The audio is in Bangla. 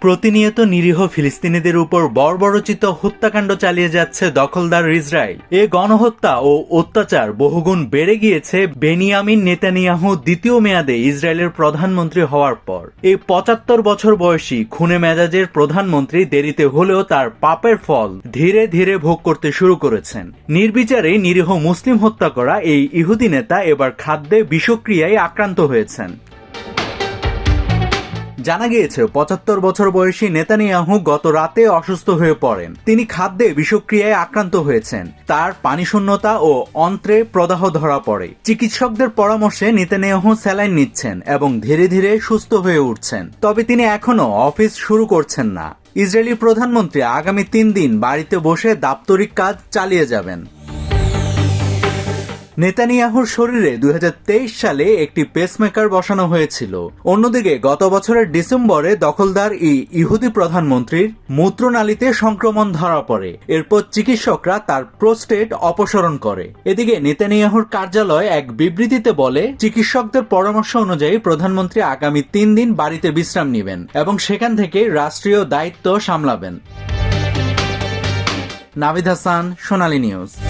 প্রতিনিয়ত নিরীহ ফিলিস্তিনিদের উপর বর্বরচিত হত্যাকাণ্ড চালিয়ে যাচ্ছে দখলদার ইসরায়েল। এ গণহত্যা ও অত্যাচার বহুগুণ বেড়ে গিয়েছে বেনিয়ামিন নেতানিয়াহু দ্বিতীয় মেয়াদে ইসরায়েলের প্রধানমন্ত্রী হওয়ার পর। এই পঁচাত্তর বছর বয়সী খুনে মেজাজের প্রধানমন্ত্রী দেরিতে হলেও তার পাপের ফল ধীরে ধীরে ভোগ করতে শুরু করেছেন। নির্বিচারে নিরীহ মুসলিম হত্যা করা এই ইহুদি নেতা এবার খাদ্যে বিষক্রিয়ায় আক্রান্ত হয়েছেন। জানা গিয়েছে, পঁচাত্তর বছর বয়সী নেতানিয়াহু গত রাতে অসুস্থ হয়ে পড়েন। তিনি খাদ্যে বিষক্রিয়ায় আক্রান্ত হয়েছেন। তার পানিশূন্যতা ও অন্ত্রে প্রদাহ ধরা পড়ে। চিকিৎসকদের পরামর্শে নেতানিয়াহু স্যালাইন নিচ্ছেন এবং ধীরে ধীরে সুস্থ হয়ে উঠছেন। তবে তিনি এখনও অফিস শুরু করছেন না। ইসরায়েলি প্রধানমন্ত্রী আগামী তিন দিন বাড়িতে বসে দাপ্তরিক কাজ চালিয়ে যাবেন। নেতানিয়াহুর শরীরে দুই হাজার তেইশ সালে একটি পেসমেকার বসানো হয়েছিল। অন্যদিকে গত বছরের ডিসেম্বরে দখলদার এই ইহুদি প্রধানমন্ত্রীর মূত্রনালীতে সংক্রমণ ধরা পড়ে। এরপর চিকিৎসকরা তার প্রোস্টেট অপসারণ করে। এদিকে নেতানিয়াহুর কার্যালয় এক বিবৃতিতে বলে, চিকিৎসকদের পরামর্শ অনুযায়ী প্রধানমন্ত্রী আগামী তিন দিন বাড়িতে বিশ্রাম নেবেন এবং সেখান থেকে রাষ্ট্রীয় দায়িত্ব সামলাবেন। নাভিদ হাসান, সোনালী নিউজ।